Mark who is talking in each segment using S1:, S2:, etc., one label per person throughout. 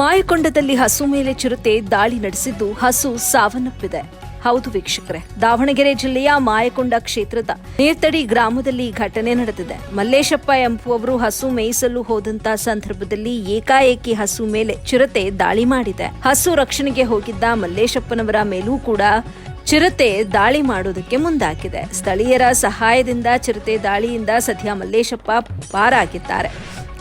S1: ಮಾಯಕೊಂಡದಲ್ಲಿ ಹಸು ಮೇಲೆ ಚಿರುತೆ ದಾಳಿ ನಡೆಸಿದ್ದು ಹಸು ಸಾವನ್ನಪ್ಪಿದೆ. ಹೌದು ವೀಕ್ಷಕರೇ, ದಾವಣಗೆರೆ ಜಿಲ್ಲೆಯ ಮಾಯಕೊಂಡ ಕ್ಷೇತ್ರದ ನೀರ್ತಡಿ ಗ್ರಾಮದಲ್ಲಿ ಘಟನೆ ನಡೆದಿದೆ. ಮಲ್ಲೇಶಪ್ಪ ಎಂಬುವವರು ಹಸು ಮೇಯಿಸಲು ಹೋದಂತ ಸಂದರ್ಭದಲ್ಲಿ ಏಕಾಏಕಿ ಹಸು ಮೇಲೆ ಚಿರತೆ ದಾಳಿ ಮಾಡಿದೆ. ಹಸು ರಕ್ಷಣೆಗೆ ಹೋಗಿದ್ದ ಮಲ್ಲೇಶಪ್ಪನವರ ಮೇಲೂ ಕೂಡ ಚಿರತೆ ದಾಳಿ ಮಾಡುವುದಕ್ಕೆ ಮುಂದಾಗಿದೆ. ಸ್ಥಳೀಯರ ಸಹಾಯದಿಂದ ಚಿರತೆ ದಾಳಿಯಿಂದ ಸದ್ಯ ಮಲ್ಲೇಶಪ್ಪ ಪಾರಾಗಿದ್ದಾರೆ.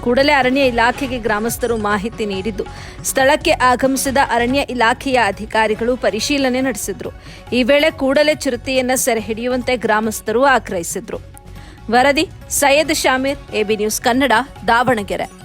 S1: ಕೂಡಲೇ ಅರಣ್ಯ ಇಲಾಖೆಗೆ ಗ್ರಾಮಸ್ಥರು ಮಾಹಿತಿ ನೀಡಿದ್ದು. ಸ್ಥಳಕ್ಕೆ ಆಗಮಿಸಿದ ಅರಣ್ಯ ಇಲಾಖೆಯ ಅಧಿಕಾರಿಗಳು ಪರಿಶೀಲನೆ ನಡೆಸಿದ್ರು. ಈ ವೇಳೆ ಕೂಡಲೇ ಚಿರತೆಯನ್ನ ಸೆರೆ ಹಿಡಿಯುವಂತೆ ಗ್ರಾಮಸ್ಥರು ಆಗ್ರಹಿಸಿದ್ರು. ವರದಿ, ಸೈಯದ್ ಶಾಮೀರ್, ಎಬಿ ನ್ಯೂಸ್ ಕನ್ನಡ, ದಾವಣಗೆರೆ.